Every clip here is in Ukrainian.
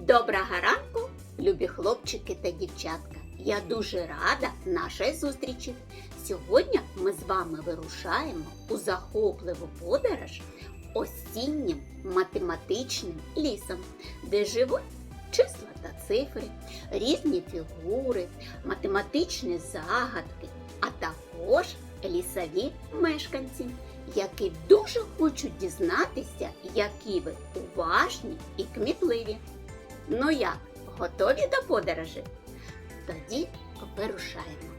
Доброго ранку, любі хлопчики та дівчатка. Я дуже рада нашій зустрічі. Сьогодні ми з вами вирушаємо у захопливу подорож осіннім математичним лісом, де живуть числа та цифри, різні фігури, математичні загадки, а також лісові мешканці, які дуже хочуть дізнатися, які ви уважні і кмітливі. Ну як, готові до подорожі? Тоді вирушаємо.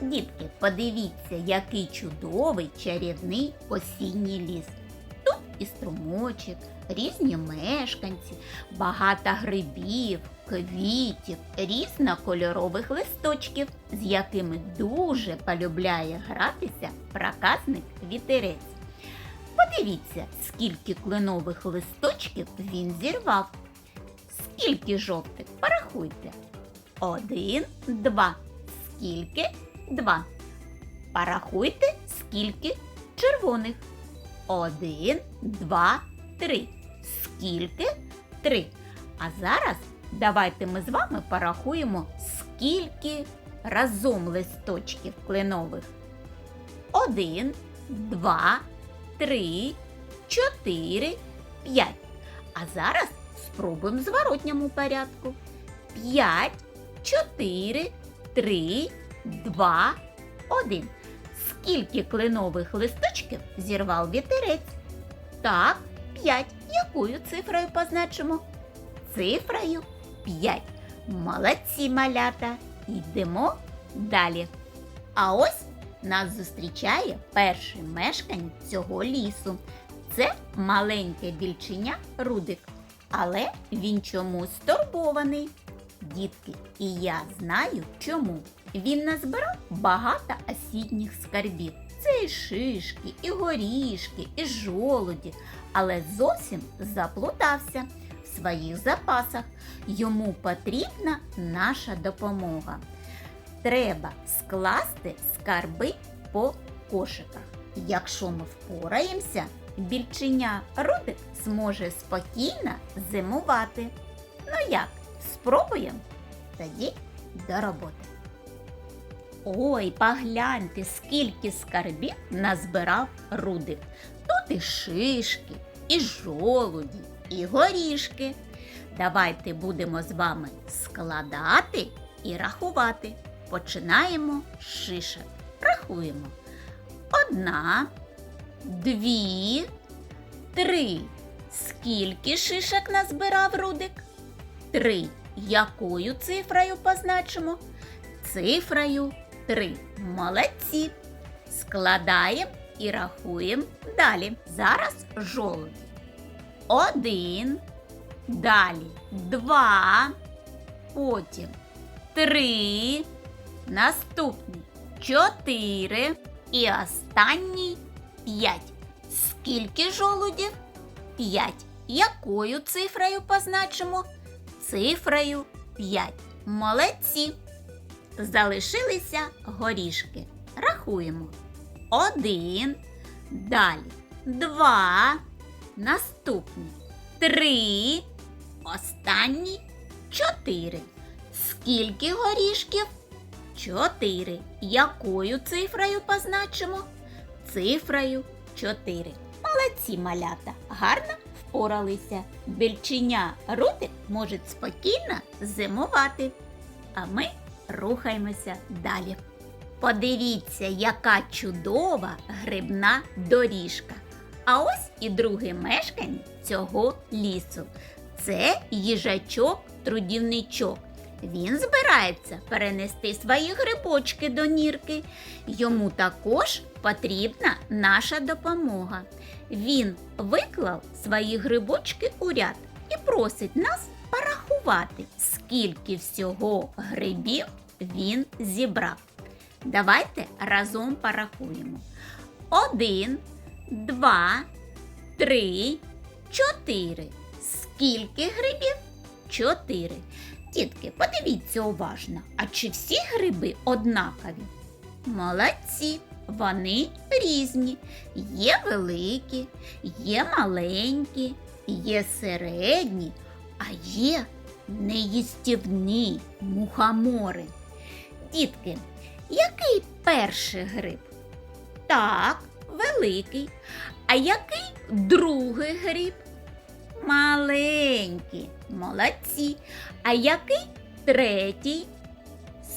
Дітки, подивіться, який чудовий чарівний осінній ліс. Тут і струмочок, різні мешканці, багато грибів, квітів, різнокольорових листочків, з якими дуже полюбляє гратися проказник вітерець. Подивіться, скільки кленових листочків він зірвав. Скільки жовтих? Порахуйте. Один, два. Скільки? Два. Порахуйте, скільки червоних. Один, два, три. Скільки? Три. А зараз давайте ми з вами порахуємо, скільки разом листочків кленових. Один, два, три, чотири, п'ять. А зараз спробуємо в зворотньому порядку. П'ять, чотири, три, два, один. Скільки кленових листочків зірвав вітерець? Так, п'ять. Якою цифрою позначимо? Цифрою 5. Молодці малята. Йдемо далі. А ось нас зустрічає перший мешканець цього лісу. Це маленьке більченя Рудик. Але він чомусь стурбований. Дітки, і я знаю чому. Він назбирав багато осінніх скарбів. Це і шишки, і горішки, і жолуді, але зовсім заплутався в своїх запасах. Йому потрібна наша допомога. Треба скласти скарби по кошиках. Якщо ми впораємося, більченя Рудик зможе спокійно зимувати. Ну як, спробуємо? Тоді до роботи. Ой, погляньте, скільки скарбів назбирав Рудик. Тут і шишки, і жолуді, і горішки. Давайте будемо з вами складати і рахувати. Починаємо з шишок. Рахуємо. Одна, дві, три. Скільки шишок назбирав Рудик? Три. Якою цифрою позначимо? Цифрою 3. Молодці. Складаємо і рахуємо далі. Зараз жолудь. Один. Далі два. Потім три. Наступний чотири. І останній п'ять. Скільки жолудів? П'ять. Якою цифрою позначимо? Цифрою 5. Молодці. Залишилися горішки. Рахуємо. Один. Далі. Два. Наступний. Три. Останній. Чотири. Скільки горішків? Чотири. Якою цифрою позначимо? Цифрою 4. Молодці малята. Гарно впоралися. Більченя Рудик може спокійно зимувати. А ми рухаємося далі. Подивіться, яка чудова грибна доріжка. А ось і другий мешканець цього лісу. Це їжачок-трудівничок. Він збирається перенести свої грибочки до нірки. Йому також потрібна наша допомога. Він виклав свої грибочки у ряд і просить нас порахувати, скільки всього грибів він зібрав. Давайте разом порахуємо. Один, два, три, чотири. Скільки грибів? Чотири. Дітки, подивіться уважно, а чи всі гриби однакові? Молодці, вони різні. Є великі, є маленькі, є середні, а є неїстівні мухомори. Дітки, який перший гриб? Так, великий. А який другий гриб? Маленький. Молодці. А який третій?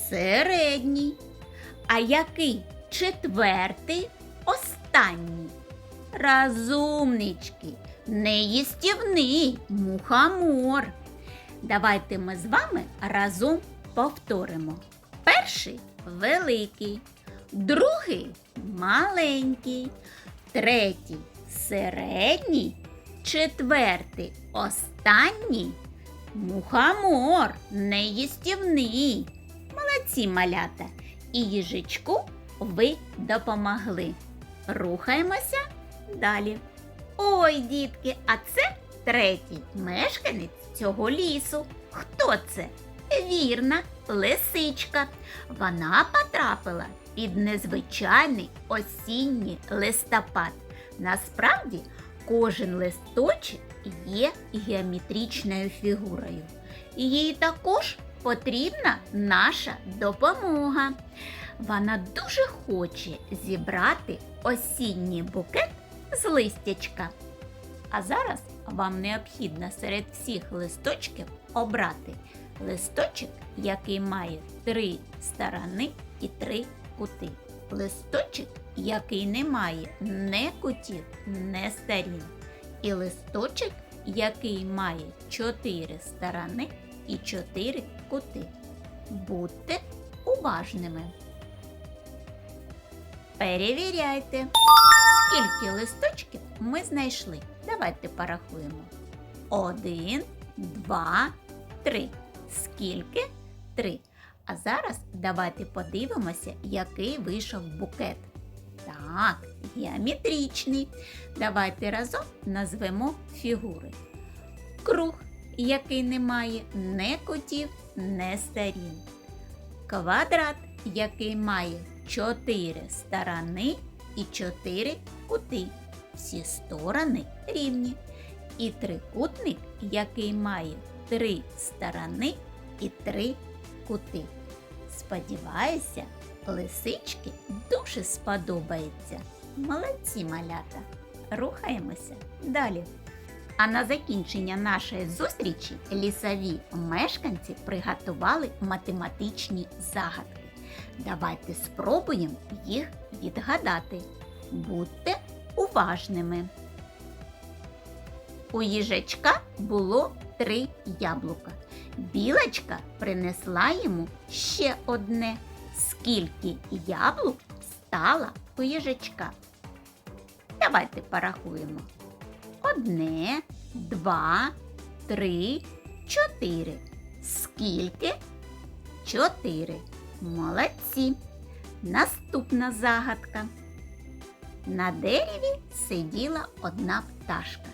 Середній. А який четвертий? Останній. Разумнички, неїстівний мухомор. Давайте ми з вами разом повторимо. Перший великий, другий маленький, третій середній, четвертий останній. Мухомор неїстівний. Молодці малята. І їжичку ви допомогли. Рухаємося далі. Ой, дітки, а це третій мешканець цього лісу. Хто це? Вірна, лисичка. Вона потрапила під незвичайний осінній листопад. Насправді, кожен листочок є геометричною фігурою. І їй також потрібна наша допомога. Вона дуже хоче зібрати осінній букет з листячка. А зараз вам необхідно серед всіх листочків обрати листочок, який має три сторони і три кути. Листочок, який не має не кутів, не сторін. І листочок, який має чотири сторони і чотири кути. Будьте уважними. Перевіряйте, скільки листочків ми знайшли. Давайте порахуємо. Один, два, три. Скільки? Три. А зараз давайте подивимося, який вийшов букет. Так, геометричний. Давайте разом назвемо фігури. Круг, який не має не кутів, не сторін. Квадрат, який має чотири сторони і чотири кути. Всі сторони рівні. І трикутник, який має три сторони і три кути. Сподіваюся, лисички дуже сподобається. Молодці малята. Рухаємося далі. А на закінчення нашої зустрічі лісові мешканці приготували математичні загадки. Давайте спробуємо їх відгадати. Будьте уважними. У їжачка було три яблука. Білочка принесла йому ще одне. Скільки яблук стало у їжачка? Давайте порахуємо. Одне, два, три, чотири. Скільки? Чотири. Молодці. Наступна загадка. На дереві сиділа одна пташка.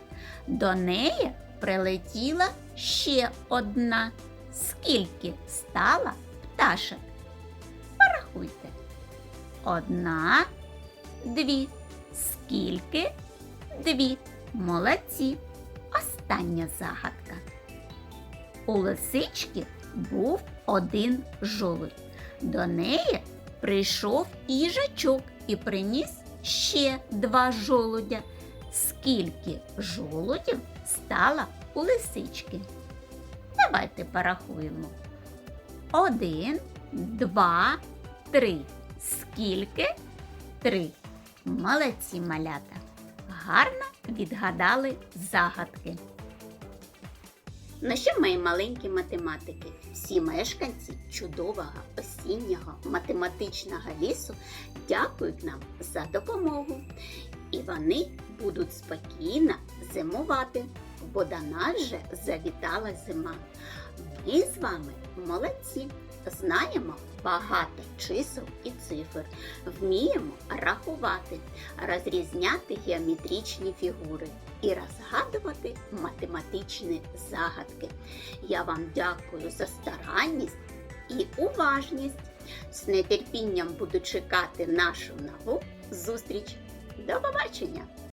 До неї прилетіла ще одна. Скільки стала пташок? Порахуйте. Одна, дві. Скільки? Дві. Молодці. Остання загадка. У лисички був один жолудь. До неї прийшов їжачок і приніс ще два жолудя. Скільки жолудів стало у лисички? Давайте порахуємо. Один, два, три. Скільки? Три. Молодці малята. Гарно відгадали загадки. Ну що, мої маленькі математики, всі мешканці чудового осіннього математичного лісу дякують нам за допомогу. І вони будуть спокійно зимувати, бо до нас вже завітала зима. Ми з вами молодці, знаємо багато чисел і цифр, вміємо рахувати, розрізняти геометричні фігури і розгадувати математичні загадки. Я вам дякую за старанність і уважність. З нетерпінням буду чекати нашу нову зустріч. До побачення!